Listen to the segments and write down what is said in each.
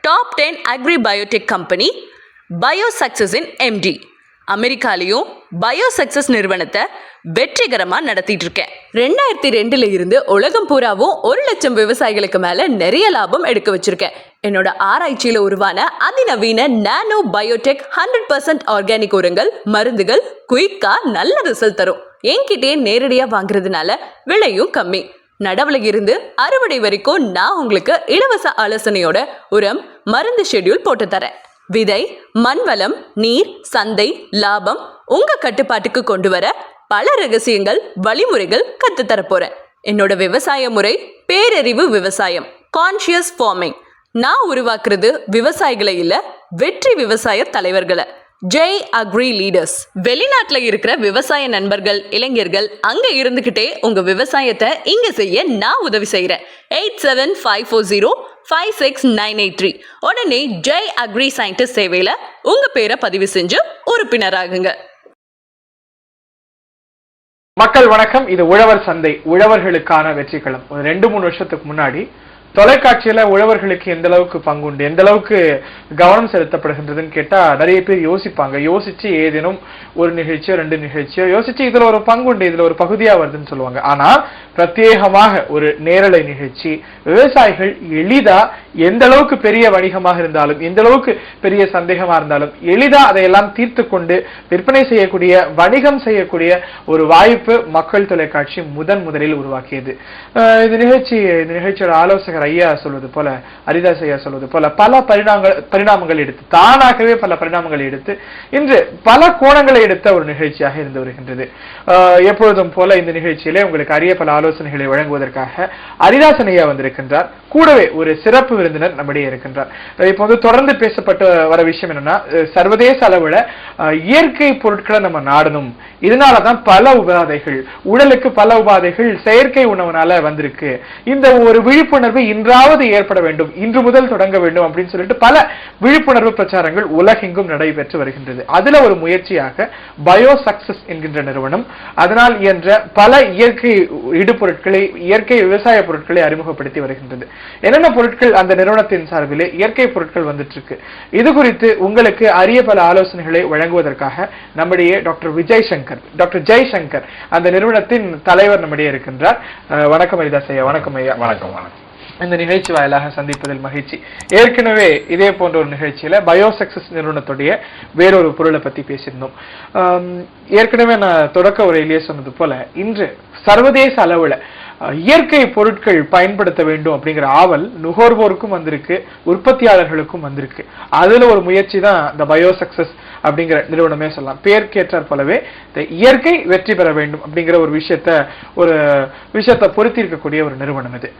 top ten agri biotech company bio சக்சஸின் MD அமெரிக்காலையும் bio success நிறுவனத்தை வெற்றிகரமாக நடத்திட்டு இருக்கேன். ரெண்டாயிரத்தி ரெண்டுல இருந்து உலகம் பூராவும் ஒரு லட்சம் விவசாயிகளுக்கு மேல நிறைய லாபம் எடுக்க வச்சிருக்கேன். என்னோட ஆராய்ச்சியில உருவான அதிநவீன nano biotech hundred percent organic உரங்கள் மருந்துகள் குயிக்கா நல்ல ரிசல்ட் தரும். என்கிட்டயே நேரடியா வாங்குறதுனால விலையும் கம்மி. நடவுல இருந்து அறுவடை வரைக்கும் நான் உங்களுக்கு இலவச ஆலோசனையோட உரம் மருந்து ஷெட்யூல் போட்டு தரேன் விதை மண்வளம் நீர் சந்தை லாபம் உங்க கட்டுப்பாட்டுக்கு கொண்டு வர பல ரகசியங்கள் வழிமுறைகள் கத்து தரப்போறேன் என்னோட விவசாய முறை பேரறிவு விவசாயம் கான்ஷியஸ் ஃபார்மிங் நான் உருவாக்குறது விவசாயிகளை இல்ல வெற்றி விவசாய தலைவர்களை. ஜெய் அக்ரி லீடர்ஸ் வெளிநாட்டுல இருக்கிற விவசாய நண்பர்கள் இளைஞர்கள் அங்க இருந்துகிட்டே உங்க விவசாயத்தை இங்க செய்ய நான் உதவி செய்யறேன் eight seven five four zero five six nine eight three உடனே ஜெய் அக்ரி சயின்டிஸ்ட் சேவையில உங்க பேரை பதிவு செஞ்சு உறுப்பினராகுங்க. மக்கள் வணக்கம். இது உழவர் சந்தை உழவர்களுக்கான வெற்றிக்களம் ஒரு ரெண்டு மூணு வருஷத்துக்கு முன்னாடி தொலைக்காட்சியில உழவர்களுக்கு எந்த அளவுக்கு பங்குண்டு எந்த அளவுக்கு கவனம் செலுத்தப்படுகின்றதுன்னு கேட்டா நிறைய பேர் யோசிப்பாங்க. யோசிச்சு ஏதேனும் ஒரு நிகழ்ச்சியோ ரெண்டு நிகழ்ச்சியோ யோசிச்சு இதுல ஒரு பங்குண்டு இதுல ஒரு பகுதியா வருதுன்னு சொல்லுவாங்க. ஆனா பிரத்யேகமாக ஒரு நேரலை நிகழ்ச்சி விவசாயிகள் எளிதா எந்த அளவுக்கு பெரிய வணிகமாக இருந்தாலும் எந்த அளவுக்கு பெரிய சந்தேகமா இருந்தாலும் எளிதா அதையெல்லாம் தீர்த்து கொண்டு விற்பனை செய்யக்கூடிய வணிகம் செய்யக்கூடிய ஒரு வாய்ப்பு மக்கள் தொலைக்காட்சி முதன் முதலில் உருவாக்கியது. இது இந்த நிகழ்ச்சி இந்த நிகழ்ச்சியோட ஆலோசகர் ஐயா சொல்வது போல ஹரிதாஸ் ஐயா சொல்வது போல பல பரிணாமங்கள் பரிணாமங்கள் எடுத்து தானாகவே பல பரிணாமங்கள் எடுத்து இன்று பல கோணங்களை எடுத்த ஒரு நிகழ்ச்சியாக இருந்து வருகின்றது. எப்பொழுதும் போல இந்த நிகழ்ச்சியிலே உங்களுக்கு அரிய பல ஆலோசனைகளை வழங்குவதற்காக ஹரிதாசன் ஐயா வந்திருக்கின்றார். கூடவே ஒரு சிறப்பு விருந்தினர் நம்மிடையே இருக்கின்றார். இப்போ வந்து தொடர்ந்து பேசப்பட்டு வர விஷயம் என்னன்னா சர்வதேச அளவுல இயற்கை பொருட்களை நம்ம நாடணும். இதனாலதான் பல உபாதைகள் உடலுக்கு பல உபாதைகள் செயற்கை உணவுனால வந்திருக்கு. இந்த ஒரு விழிப்புணர்வு இன்றாவது ஏற்பட வேண்டும். இன்று முதல் தொடங்க வேண்டும் அப்படின்னு சொல்லிட்டு பல விழிப்புணர்வு பிரச்சாரங்கள் உலகெங்கும் நடைபெற்று வருகின்றது. அதுல ஒரு முயற்சியாக பயோ சக்சஸ் என்கின்ற நிறுவனம் அதனால் இயன்ற பல இயற்கை இடுபொருட்களை இயற்கை விவசாய பொருட்களை அறிமுகப்படுத்தி வருகின்றது. என்னென்ன பொருட்கள் அந்த நிறுவனத்தின் சார்பிலே இயற்கை பொருட்கள் வந்துட்டு இருக்கு இது குறித்து உங்களுக்கு அரிய பல ஆலோசனைகளை வழங்குவதற்காக நம்முடைய டாக்டர் விஜய் சங்கர் டாக்டர் ஜெய்சங்கர் அந்த நிறுவனத்தின் தலைவர் நம்முடைய இருக்கின்றார். வணக்கம் ஹரிதாஸ் ஐயா வணக்கம் ஐயா. வணக்கம் வணக்கம். இந்த நிகழ்ச்சி வாயிலாக சந்திப்பதில் மகிழ்ச்சி. ஏற்கனவே இதே போன்ற ஒரு நிகழ்ச்சியில பயோசக்சஸ் நிறுவனத்துடைய வேறொரு பொருளை பத்தி பேசியிருந்தோம். ஏற்கனவே நான் தொடக்க உரையிலேயே சொன்னது போல இன்று சர்வதேச அளவுல இயற்கை பொருட்கள் பயன்படுத்த வேண்டும் அப்படிங்கிற ஆவல் நுகர்வோருக்கும் வந்திருக்கு உற்பத்தியாளர்களுக்கும் வந்திருக்கு. அதுல ஒரு முயற்சி தான் இந்த பயோ சக்சஸ் அப்படிங்கிற நிறுவனமே சொல்லலாம். பேர்க்கேற்றார் போலவே இந்த இயற்கை வெற்றி பெற வேண்டும் அப்படிங்கிற ஒரு விஷயத்த ஒரு விஷயத்தை பொருத்தி இருக்கக்கூடிய ஒரு நிறுவனம் இது.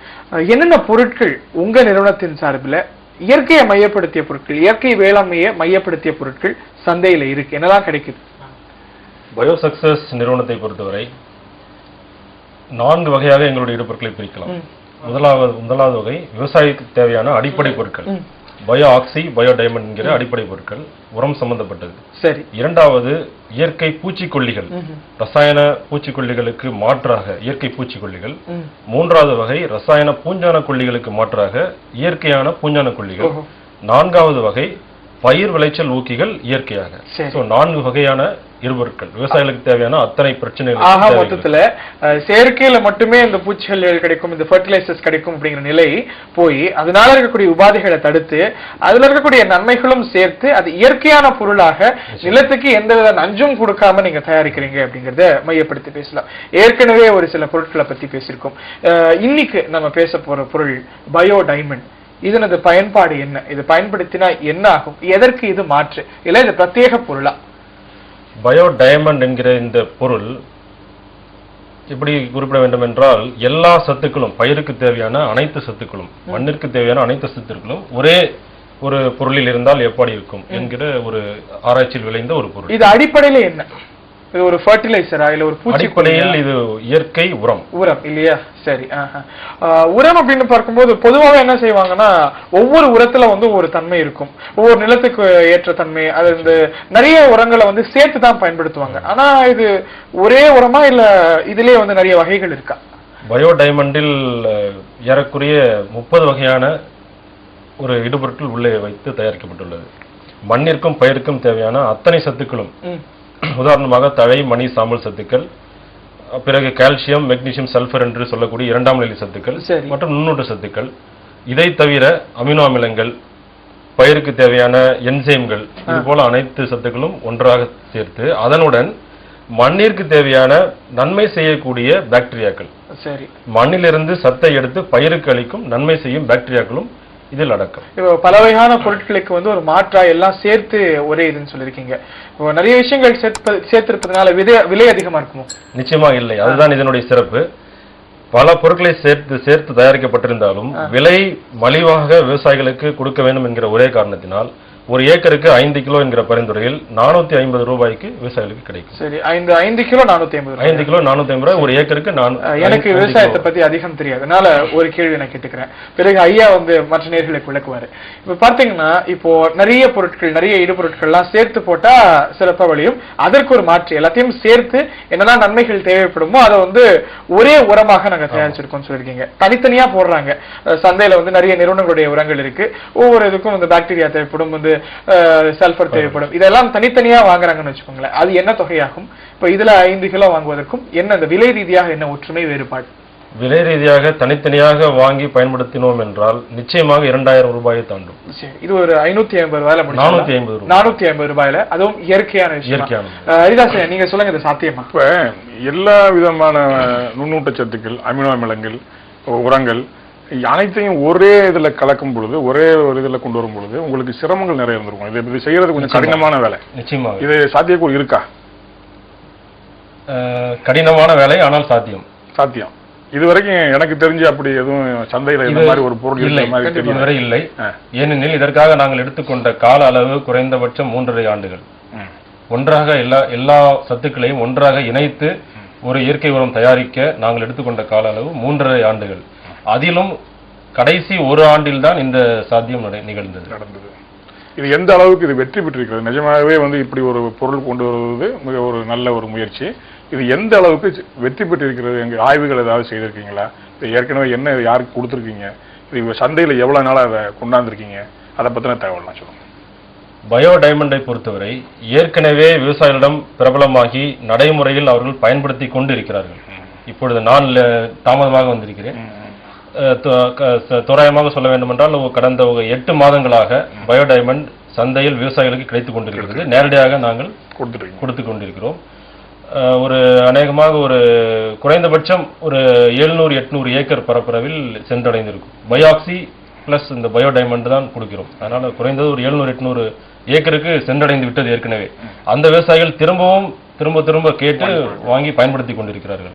என்னென்ன பொருட்கள் உங்க நிறுவனத்தின் சார்பில் இயற்கையை மையப்படுத்திய பொருட்கள் இயற்கை வேளாண்மையை மையப்படுத்திய பொருட்கள் சந்தையில இருக்கு என்னதான் கிடைக்குது? பயோ சக்சஸ் நிறுவனத்தை பொறுத்தவரை நான்கு வகையாக எங்களுடைய இடுபொருட்களை பிரிக்கலாம். முதலாவது முதலாவது வகை விவசாயத்துக்கு தேவையான அடிப்படை பொருட்கள். பயோ ஆக்சி பயோ டைமண்ட் என்கிற அடிப்படை பொருட்கள் உரம் சம்பந்தப்பட்டது சரி இரண்டாவது இயற்கை பூச்சிக்கொல்லிகள். ரசாயன பூச்சிக்கொல்லிகளுக்கு மாற்றாக இயற்கை பூச்சிக்கொல்லிகள். மூன்றாவது வகை ரசாயன பூஞ்சான கொல்லிகளுக்கு மாற்றாக இயற்கையான பூஞ்சான கொல்லிகள். நான்காவது வகை பயிர் விளைச்சல் ஊக்கிகள் இயற்கையாக. So, நான்கு வகையான இருபொருட்கள் விவசாயிகளுக்கு தேவையான அத்தனை ஆக பிரச்சனைகள் மொத்தத்துல அஹ், செயற்கையில மட்டுமே இந்த பூச்சிகள் கிடைக்கும் இந்த ஃபர்டிலைசர்ஸ் கிடைக்கும் அப்படிங்கிற நிலை போய் அதனால இருக்கக்கூடிய உபாதைகளை தடுத்து அதுல இருக்கக்கூடிய நன்மைகளும் சேர்த்து அது இயற்கையான பொருளாக நிலத்துக்கு எந்தவித நஞ்சும் கொடுக்காம நீங்க தயாரிக்கிறீங்க அப்படிங்கறத மையப்படுத்தி பேசலாம். ஏற்கனவே ஒரு சில பொருட்களை பத்தி பேசியிருக்கோம். இன்னைக்கு நம்ம பேச போற பொருள் பயோ டைமண்ட் இதனது பயன்பாடு என்ன? இது பயன்படுத்தினா என்ன ஆகும் எதற்கு இது மாற்று? இல்ல இது பிரத்யேக பொருளா? பயோ டயமண்ட் என்கிற இந்த பொருள் எப்படி குறிப்பிட வேண்டும் என்றால் எல்லா சத்துக்களும் பயிருக்கு தேவையான அனைத்து சத்துக்களும் மண்ணிற்கு தேவையான அனைத்து சத்துக்களும் ஒரே ஒரு பொருளில் இருந்தால் எப்படி இருக்கும் என்கிற ஒரு ஆராய்ச்சியில் விளைந்த ஒரு பொருள். இது அடிப்படையில என்ன? இது ஒரு ஃபர்டிலைசரா இல்ல ஒரு பூச்சி அடிப்படையில் இது இயற்கை உரம். உரம் இல்லையா? சரி உரம் அப்படின்னு பார்க்கும்போது பொதுவாகவே என்ன செய்வாங்கன்னா ஒவ்வொரு உரத்துல வந்து ஒரு தன்மை இருக்கும். ஒவ்வொரு நிலத்துக்கு ஏற்ற தன்மை அது இந்த நிறைய உரங்களை வந்து சேர்த்து தான் பயன்படுத்துவாங்க. ஆனா இது ஒரே உரமா இல்ல இதுலயே வந்து நிறைய வகைகள் இருக்கா? பயோ டைமண்டில் ஏறக்குறைய முப்பது வகையான ஒரு இடுபொருட்கள் உள்ளே வைத்து தயாரிக்கப்பட்டுள்ளது. மண்ணிற்கும் பயிருக்கும் தேவையான அத்தனை சத்துக்களும். உதாரணமாக தழை மணி சாம்பல் சத்துக்கள் பிறகு கால்சியம் மெக்னீசியம் சல்ஃபர் என்று சொல்லக்கூடிய இரண்டாம் நிலை சத்துக்கள். மற்றும் நுண்ணூட்ட சத்துக்கள். இதை தவிர அமினோ அமிலங்கள் பயிருக்கு தேவையான என்சைம்கள் இது போல அனைத்து சத்துக்களும் ஒன்றாக சேர்த்து அதனுடன் மண்ணிற்கு தேவையான நன்மை செய்யக்கூடிய பாக்டீரியாக்கள். சரி. மண்ணிலிருந்து சத்தை எடுத்து பயிருக்கு அளிக்கும் நன்மை செய்யும் பாக்டீரியாக்களும் இதில் அடக்கம். இப்போ பல வகையான பொருட்களுக்கு வந்து ஒரு மாற்றா எல்லாம் சேர்த்து ஒரே இதுன்னு சொல்லியிருக்கீங்க. இப்போ நிறைய விஷயங்கள் சேர்த்து சேர்த்திருப்பதனால விதை விலை அதிகமா இருக்குமோ? நிச்சயமாக இல்லை. அதுதான் இதனுடைய சிறப்பு. பல பொருட்களை சேர்த்து சேர்த்து தயாரிக்கப்பட்டிருந்தாலும் விலை மலிவாக விவசாயிகளுக்கு கொடுக்க வேண்டும் என்கிற ஒரே காரணத்தினால் ஒரு ஏக்கருக்கு ஐந்து கிலோ என்கிற பரிந்துரையில் நானூத்தி ஐம்பது ரூபாய்க்கு விவசாயிகளுக்கு கிடைக்கும். சரி ஐந்து ஐந்து கிலோ நானூத்தி ஐம்பது ஐந்து கிலோ நானூத்தி ஐம்பது ரூபாய் ஒரு ஏக்கருக்கு நான் எனக்கு விவசாயத்தை. பத்தி அதிகம் தெரியாது. அதனால ஒரு கேள்வி நான் கேட்டுக்கிறேன். பிறகு ஐயா வந்து மற்ற நேர்களுக்கு விளக்குவாரு. இப்ப பாத்தீங்கன்னா இப்போ நிறைய பொருட்கள் நிறைய இடுபொருட்கள்லாம் சேர்த்து போட்டா சிறப்பா விளையும். அதற்கு ஒரு மாற்று. எல்லாத்தையும் சேர்த்து என்னெல்லாம் நன்மைகள் தேவைப்படுமோ அதை வந்து ஒரே உரமாக நாங்க தயாரிச்சிருக்கோம் சொல்லியிருக்கீங்க. தனித்தனியா போடுறாங்க. சந்தையில வந்து நிறைய நிறுவனங்களுடைய உரங்கள் இருக்கு. ஒவ்வொரு இதுக்கும் வந்து பாக்டீரியா தேவைப்படும். வந்து சல்பர் தேவைப்படும். இதெல்லாம் தனித்தனியா வாங்குறாங்கன்னு வச்சுக்கோங்களேன். அது என்ன தொகையாகும்? இப்ப இதுல ஐந்து கிலோ வாங்குவதற்கும் என்ன இந்த விலை ரீதியாக என்ன ஒற்றுமை வேறுபாடு? விலை ரீதியாக தனித்தனியாக வாங்கி பயன்படுத்தினோம் என்றால் நிச்சயமாக இரண்டாயிரம் ரூபாயை தாண்டும். சரி இது ஒரு ஐநூத்தி ஐம்பது ரூபாயில நானூத்தி ஐம்பது ரூபாய். நானூத்தி ஐம்பது ரூபாயில. அதுவும் இயற்கையான விஷயம். ஹரிதாசன் நீங்க சொல்லுங்க இது சாத்தியமா? இப்ப எல்லா விதமான நுண்ணூட்ட சத்துக்கள் அமினோ அமிலங்கள் உரங்கள் அனைத்தையும் ஒரே இதுல கலக்கும் பொழுது ஒரே ஒரு இதுல கொண்டு வரும் பொழுது உங்களுக்கு சிரமங்கள் நிறைய இருந்திருக்கும். இது இது செய்யறது கொஞ்சம் நிச்சயமா. கடினமான வேலை. நிச்சயமாக இது சாத்தியக்கூறு இருக்கா? கடினமான வேலை ஆனால் சாத்தியம். சாத்தியம். இது வரைக்கும் எனக்கு தெரிஞ்சு அப்படி எதுவும் சந்தையில இந்த மாதிரி ஒரு பொருள் இல்லை. இதுவரை இல்லை. ஏனெனில் இதற்காக நாங்கள் எடுத்துக்கொண்ட கால அளவு குறைந்தபட்சம் மூன்றரை ஆண்டுகள். ஒன்றாக எல்லா எல்லா சத்துக்களையும் ஒன்றாக இணைத்து ஒரு இயற்கை உரம் தயாரிக்க நாங்கள் எடுத்துக்கொண்ட கால அளவு மூன்றரை ஆண்டுகள். அதிலும் கடைசி ஒரு ஆண்டில் தான் இந்த சாத்தியம் நடை- நிகழ்ந்தது. நடந்தது. இது எந்த அளவுக்கு இது வெற்றி பெற்றிருக்கிறது? நிஜமாகவே வந்து இப்படி ஒரு பொருள் கொண்டு வருவது மிக ஒரு நல்ல ஒரு முயற்சி. இது எந்த அளவுக்கு வெற்றி பெற்றிருக்கிறது? எங்க ஆய்வுகள் ஏதாவது செய்திருக்கீங்களா? இது ஏற்கனவே என்ன யாருக்கு கொடுத்துருக்கீங்க? இது சந்தையில எவ்வளவு நாளா அதை கொண்டாந்துருக்கீங்க? அதை பத்தின தகவல்லாம் சொல்லுங்க பயோ டைமண்டை பொறுத்தவரை ஏற்கனவே விவசாயிகளிடம் பிரபலமாகி நடைமுறையில் அவர்கள் பயன்படுத்தி கொண்டு இருக்கிறார்கள். இப்பொழுது நான் தாமதமாக வந்திருக்கிறேன். தோராயமாக சொல்ல வேண்டுமென்றால் கடந்த எட்டு மாதங்களாக பயோ டைமண்ட் சந்தையில் விவசாயிகளுக்கு கிடைத்துக் கொண்டிருக்கிறது. நேரடியாக நாங்கள் கொடுத்து கொண்டிருக்கிறோம். ஒரு அநேகமாக ஒரு குறைந்தபட்சம் ஒரு எழுநூறு எட்நூறு ஏக்கர் பரப்பளவில் சென்றடைந்திருக்கும். பயாக்சி பிளஸ் இந்த பயோ டைமண்ட் தான் கொடுக்கிறோம். அதனால குறைந்தது ஒரு எழுநூறு எட்நூறு ஏக்கருக்கு சென்றடைந்து விட்டது ஏற்கனவே. அந்த விவசாயிகள் திரும்பவும் திரும்ப திரும்ப கேட்டு வாங்கி பயன்படுத்தி கொண்டிருக்கிறார்கள்.